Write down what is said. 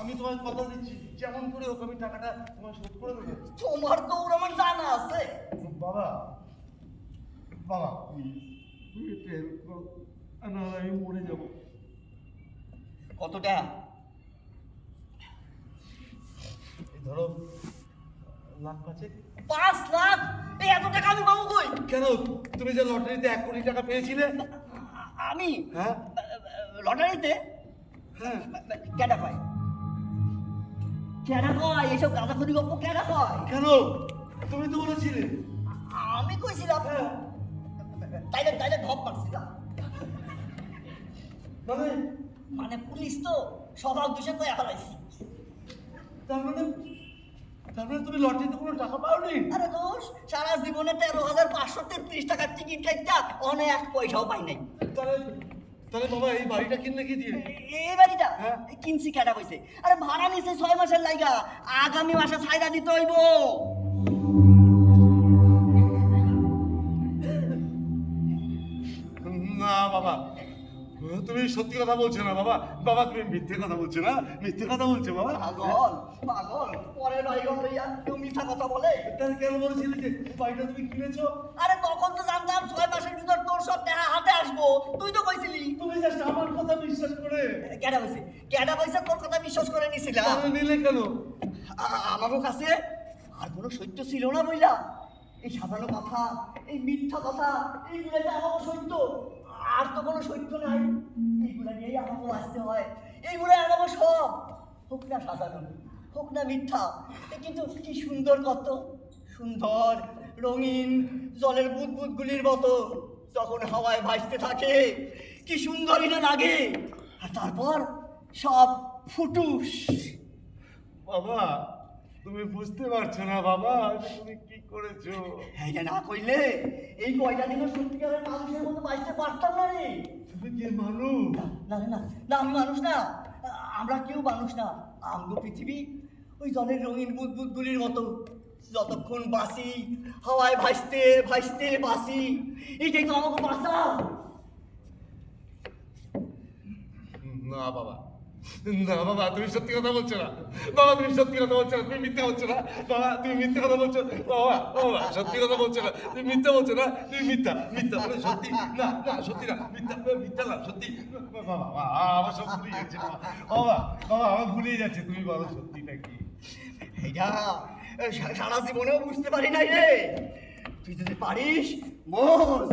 আমি তোমায় কথা দিচ্ছি যেমন করে হোক আমি টাকাটা তোমায় শোধ করে দেবো। তোমার তো ওর আমার জানা আছে। বাবা বাবা তুমি একটু help করো। না আমি মরে যাব। কতটা? ধরো লাখ পাঁচেক। পাঁচ লাখ? এই এত টাকা আমি পাবো কই? কেন? তুমি যে লটারিতে এক কোটি টাকা পেয়েছিলে? আমি? হ্যাঁ। লটারিতে? হ্যাঁ। কেডা পাই কেডা কয় এইসব গাঁজাখুরি গল্প কেডা কয় কেন? তুমি তো বলেছিলে। আমি কইছিলাম। হ্যাঁ। তাইলে তাইলে ধপ পারছিলাম মানে? মানে পুলিশ তো সবার দোষে কয়ে ফেলাইছি। তার মানে? তার মানে তুমি লটারিতে কোনো টাকা পাওনি? আরে দোষ সারা জীবনে তেরো হাজার পাঁচশো তেত্রিশ টাকার টিকিট কাটটা অনেক পয়সাও পাই নাই। তাহলে তাহলে বাবা এই বাড়িটা কিনলে কি দিয়ে? এই বাড়িটা? হ্যাঁ। কিনছি কেডা কইছে? আরে ভাড়া নিছে ছয় মাসের লাইগা। আগামী মাসে ছাইরা দিতে হইব। না বাবা তুমি সত্যি কথা বলছো না বাবা। বাবা তুমি মিথ্যে কথা বলছো না? মিথ্যে কথা বলছো বাবা। পাগল পাগল। পরে নয়গল লইয়া কেউ মিথ্যা কথা বলে? তাহলে কেন বলেছিলে যে বাড়িটা তুমি কিনেছো? আরে তখন তো জানতাম ছয় মাসের ভিতর তোর সব টাকা হাতে আসব। তুই তো কইছিলি আমার কথা বিশ্বাস করে। কেডা কইছে কেডা কইছে তোর কথা বিশ্বাস করে নিছিলাম তাহলে নিলে কেন? আমারও কাছে আর কোনো সত্য ছিল না বইলা? এই সাজানো কথা এই মিথ্যা কথা এইগুলো যে আমাকে সত্য আর তো কোনো সত্য নাই। এইগুলা নিয়েই আমাকে হয়। সব। হোক না সাজানো হোক না মিথ্যা কিন্তু কি সুন্দর কত। সুন্দর রঙিন জলের বুদবুদগুলির মতো। যখন হাওয়ায় ভাসতে থাকে কি সুন্দরই না লাগে। আর তারপর সব ফুটুস। বাবা তুমি বুঝতে পারছ না বাবা তুমি কি করেছ? এইটা না কইলে এই কয়টা দিনও সত্যিকারের মানুষের মতো বাঁচতে পারতাম না রে। তুমি যে মানুষ? না না না আমি মানুষ না। আমরা কেউ মানুষ না। আমগো পৃথিবী ওই জলের রঙিন বুদবুদগুলির মতো। যতক্ষণ বাসি হাওয়ায় ভাসতে ভাসতে বাসি এটাই তো আমাকে বাঁচা না, বাবা। না, বাবা, তুমি সত্যি কথা বলছো না। বাবা, তুমি সত্যি কথা বলছো না, তুমি মিথ্যে বলছো না। বাবা, তুমি মিথ্যে কথা বলছো। বাবা বাবা, সত্যি কথা বলছো না। তুমি মিথ্যে বলছো না, তুমি মিথ্যা মিথ্যা মানে সত্যি। না না, সত্যি না, মিথ্যা মিথ্যা না, সত্যি। বাবা বাবা আমার সব ভুলিয়ে যাচ্ছে, বাবা। বাবা আমার ভুলিয়ে যাচ্ছে, তুমি বলো সত্যিটা কি? সারা জীবনেও বুঝতে পারি নাই রে। তুই যদি পারিস বোঝ